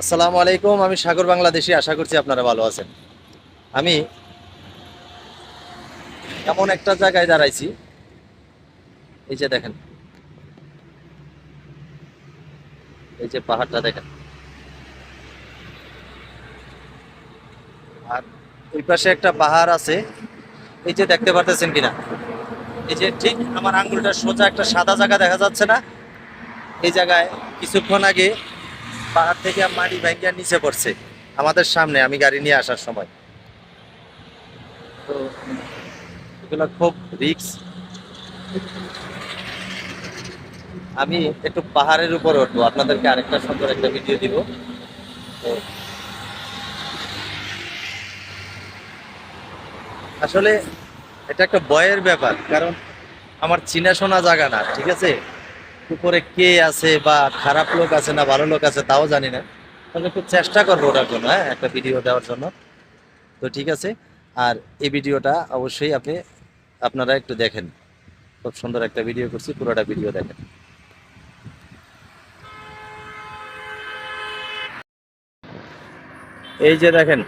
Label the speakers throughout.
Speaker 1: আসসালামু আলাইকুম, আমি সাগর বাংলাদেশি, আশা করছি আপনারা ভালো আছেন। আমি এমন একটা জায়গায় দাঁড়াইছি, এই যে দেখেন। এই যে পাহাড়টা দেখেন। আর ওই পাশে একটা পাহাড় আছে, এই যে দেখতে পারতেছেন কিনা? এই যে ঠিক আমার আঙ্গুলটা সোজা একটা সাদা জায়গা দেখা যাচ্ছে না? এই জায়গায় কিছুক্ষণ আগে পাহাড় থেকে মাটি ভাঙ্গিয়া নিচে পড়ছে। আমাদের সামনে, আমি গাড়ি নিয়ে আসার সময়। তো এগুলো খুব রিক্স আমি একটু পাহাড়ের উপরে উঠবো। আপনাদেরকে আরেকটা সুন্দর একটা ভিডিও দিব। আসলে এটা একটা ভয়ের ব্যাপার, কারণ আমার চিনাশোনা জায়গা না, ঠিক আছে? উপরে কে আছে বা খারাপ লোক আছে না ভালো লোক আছে তাও জানি না। তবে একটু চেষ্টা করব ওটার জন্য হ্যাঁ একটা ভিডিও দেওয়ার জন্য। তো ঠিক আছে, আর এই ভিডিওটা অবশ্যই আপনি, আপনারা একটু দেখেন। খুব সুন্দর একটা ভিডিও করছি, পুরোটা ভিডিও দেখেন। এই যে দেখেন,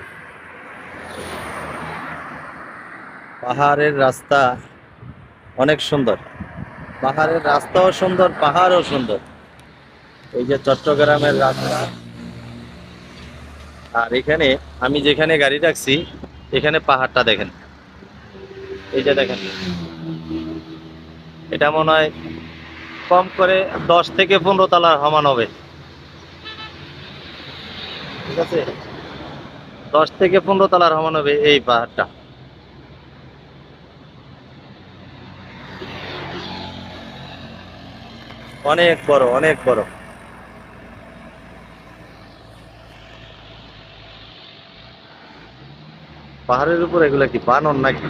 Speaker 1: পাহাড়ের রাস্তা অনেক সুন্দর। পাহাড়ের রাস্তাও সুন্দর, পাহাড়ও সুন্দর। এই যে চট্টগ্রামের রাস্তা। আর এখানে আমি যেখানে গাড়ি রাখছি, এখানে পাহাড়টা দেখেন। এই যে দেখেন। এটা মনে হয় কম করে দশ থেকে পনেরো তলার সমান হবে। ঠিক আছে? দশ থেকে পনেরো তলার সমান হবে এই পাহাড়টা। অনেক বড় অনেক বড়। পাহাড়ের উপর এগুলা কি বানর নাকি?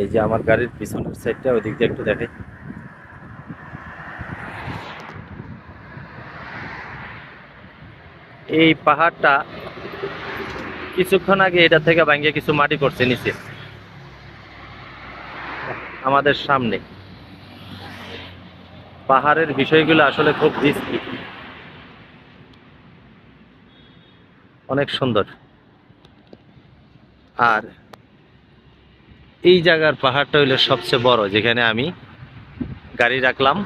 Speaker 1: এই যে আমার গাড়ির পিছনের সাইডটা ওই দিক দিয়ে একটু দেখে এই পাহাড়টা কিছুক্ষণ আগে এটা থেকে ভাঙ্গে কিছু মাটি পড়ছে নিচে। আমাদের সামনে। পাহাড়ের বিষয়গুলো আসলে খুব রিস্কি অনেক সুন্দর। আর এই জায়গার পাহাড়টা হইল সবচেয়ে বড়, যেখানে আমি গাড়ি রাখলাম।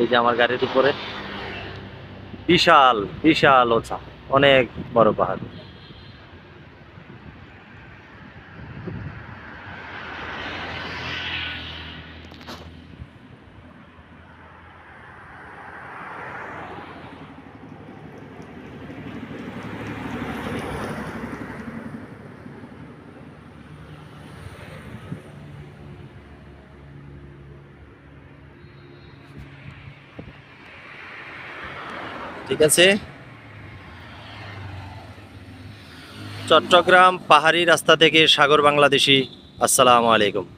Speaker 1: এই যে আমার গাড়ির উপরে। বিশাল বিশাল ওচা অনেক বড় পাহাড়। ঠিক আছে? চট্টগ্রাম পাহাড়ি রাস্তা থেকে সাগর বাংলাদেশি আসসালামু আলাইকুম।